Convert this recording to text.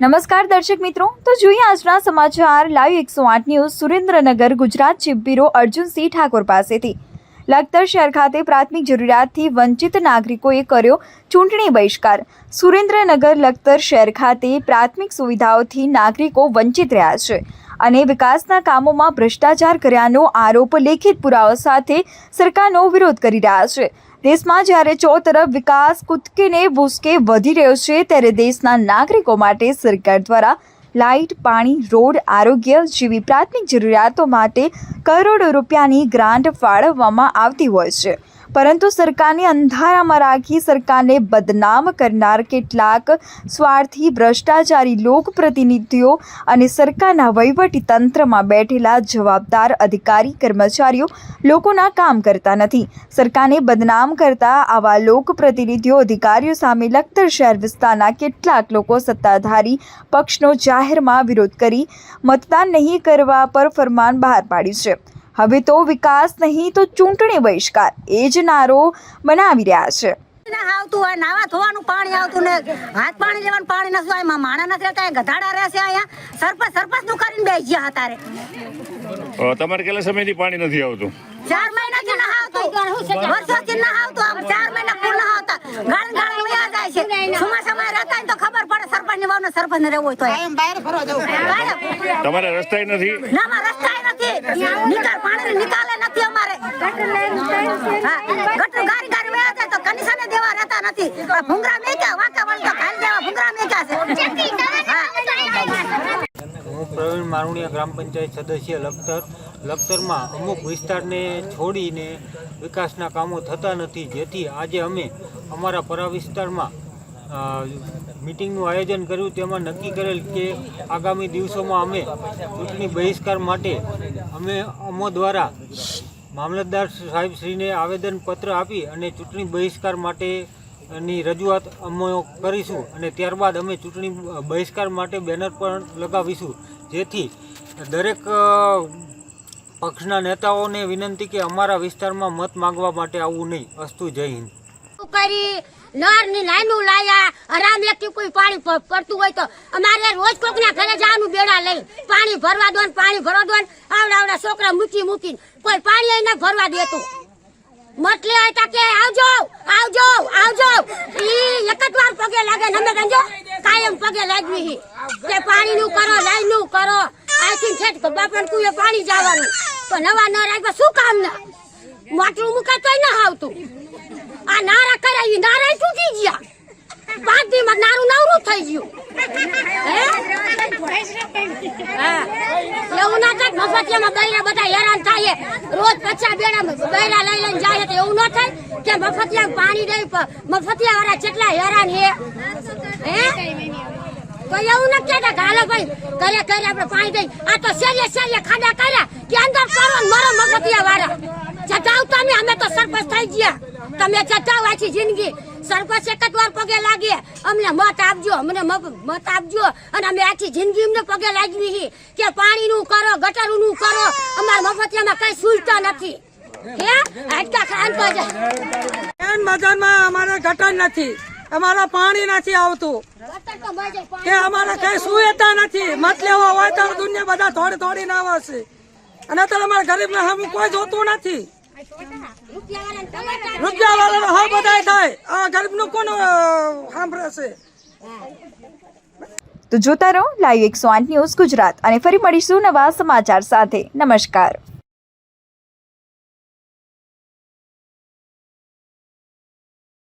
નમસ્કાર દર્શક મિત્રો, તો જોઈએ આજના સમાચાર. લાઈવ એકસો આઠ news, Surendranagar, Gujarat chief bureau Arjunsinh Thakor પાસેથી. લખતર શહેર ખાતે પ્રાથમિક જરૂરિયાતથી વંચિત નાગરિકોએ કર્યો ચૂંટણી બહિષ્કાર. સુરેન્દ્રનગર લખતર શહેર ખાતે પ્રાથમિક સુવિધાઓથી નાગરિકો વંચિત રહ્યા છે અને વિકાસના કામોમાં ભ્રષ્ટાચાર કર્યાનો આરોપ લેખિત પુરાવા સાથે સરકારનો વિરોધ કરી રહ્યા છે. દેશમાં જ્યારે ચો તરફ વિકાસ કૂદકીને ભૂસકે વધી રહ્યો છે, ત્યારે દેશના નાગરિકો માટે સરકાર દ્વારા લાઇટ, પાણી, રોડ, આરોગ્ય જેવી પ્રાથમિક જરૂરિયાતો માટે કરોડો રૂપિયાની ગ્રાન્ટ ફાળવવામાં આવતી હોય છે. પરંતુ સરકારને અંધારામાં રાખી સરકારને બદનામ કરનાર કેટલાક સ્વાર્થી, ભ્રષ્ટાચારી લોકપ્રતિનિધિઓ અને સરકારના વહીવટી તંત્રમાં બેઠેલા જવાબદાર અધિકારી, કર્મચારીઓ લોકોના કામ કરતા નથી. સરકારને બદનામ કરતા આવા લોકપ્રતિનિધિઓ, અધિકારીઓ સામે લખતર શહેર વિસ્તારના કેટલાક લોકો સત્તાધારી પક્ષનો જાહેરમાં વિરોધ કરી મતદાન નહીં કરવા પર ફરમાન બહાર પાડ્યું છે. હવે તો વિકાસ નહીં તો ચૂંટણી બહિષ્કાર. એ જ નારો બનાવી રહ્યા છે. આવતું હોય નાવા ધોવાનું પાણી આવતું ને હાથ પાણી લેવાનું પાણી નથી હોય માણા નથી રહેતા અહીંયા ગધાડા રહેશે અહીંયા. સરપંચ સરપંચનું કરીને બેસી ગયા અત્યારે તમારે કેટલા સમયથી પાણી નથી આવતું? ચાર મહિનાથી ના આવતું. વર્ષોથી ના આવતું આમ. ચાર મહિના આવતા. ગાળ ગાળ જાય છે. ચોમાસામાં રહેતા તો ખબર પડે સરપંચની સરપંચ ને રહેવું હોય તો. તમારે રસ્તા નથી. ના માં રસ્તા નથી. નિકાલ પાણી નિકાલે નથી અમારે. ગટર ગારી ગારી વયા જાય તો કનિશાને દેવા રહેતા નથી. આ ભૂંગરા મેક્યા વાંકા વળી તો ખાલી દેવા ભૂંગરા મેક્યા છે. હું. પ્રવીણ મારુણિયા ગ્રામ પંચાયત સદસ્ય લખતર. લખતરમાં અમુક વિસ્તારને છોડીને વિકાસના કામો થતા નથી. જેથી આજે અમે અમારા પરા વિસ્તારમાં મિટિંગનું આયોજન કર્યું. તેમાં નક્કી કરેલ કે આગામી દિવસોમાં અમે ચૂંટણી બહિષ્કાર માટે અમે અમો દ્વારા મામલતદાર સાહેબશ્રીને આવેદનપત્ર આપી અને ચૂંટણી બહિષ્કાર માટેની રજૂઆત અમે કરીશું અને ત્યારબાદ અમે ચૂંટણી બહિષ્કાર માટે બેનર પણ લગાવીશું. જેથી દરેક પક્ષના નેતાઓને વિનંતી કે અમારા વિસ્તારમાં મત માંગવા માટે આવવું નહીં. અસ્તુ જય હિન્દ. કરી નરની નાનું લાયા આરામ એકથી કોઈ પાણી પડતું હોય તો અમારે રોજ કોકના ઘરે જવાનું બેડા લઈ પાણી ભરવા દો ને, પાણી ભરવા દો ને. આવડા આવડા છોકરા મૂકી મૂકીને કોઈ પાણી ના ભરવા દેતું મટલી આયતા કે, આવજો આવજો આવજો. ઈ એક જ વાર પગે લાગે ને અમે ગંજો, કાયમ પગે લાગવી કે પાણી નું કરો લાઈનનું કરો. આથી છેટ બાપણ કુએ પાણી જવાનું. તો નવા ન રાખ્યા શું કામ ના માટલું મુકાય તોય ના આવતું આ નારા કર્યા ઈ નારા તૂટી ગયા. પાંચમાં નારું નવરું થઈ ગયું. એવું ના થાય મફતિયામાં બૈરા બધા હેરાન થાય. રોજ લઈ લઈને જાય તો એવું ન થાય કે મફતિયા પાણી દઈ મફતિયા કેટલા હેરાન હે? તો એવું નથી કહેતા ભાઈ કરે કરે આપણે પાણી દઈ. આ તો શેરીએ શેરીએ ખાડા કર્યા કે અંદર કરો મરો મફતિયા વાળા તમે અમે તો સરપંચ થઈ ગયા. તમે જતાવ આખી જિંદગી. સરપંચ એક જ વાર પગે લાગે. અમને મત આપજો અમને મત આપજો. અને અમે આખી જિંદગી અમને પગે લાગવી છે કે પાણીનું કરો ગટરનું કરો. અમારા મફતિયામાં કઈ સુવિધા નથી. અમારે ગટર નથી. અમારા પાણી નથી આવતું. કે અમારે કઈ સુવિધા નથી. મત લેવા હોય તો દુનિયા બધા થોડી થોડી ના આવે અને અત્યારે અમારા ગરીબ કોઈ જોતું નથી. રૂપિયા વાળા હા બધા થાય. આ ગરીબનું કોણ સાંભળશે તો જોતા રહો, લાઈવ એકસો આઠ ન્યૂઝ ગુજરાત અને ફરી મળીશું નવા સમાચાર સાથે. નમસ્કાર.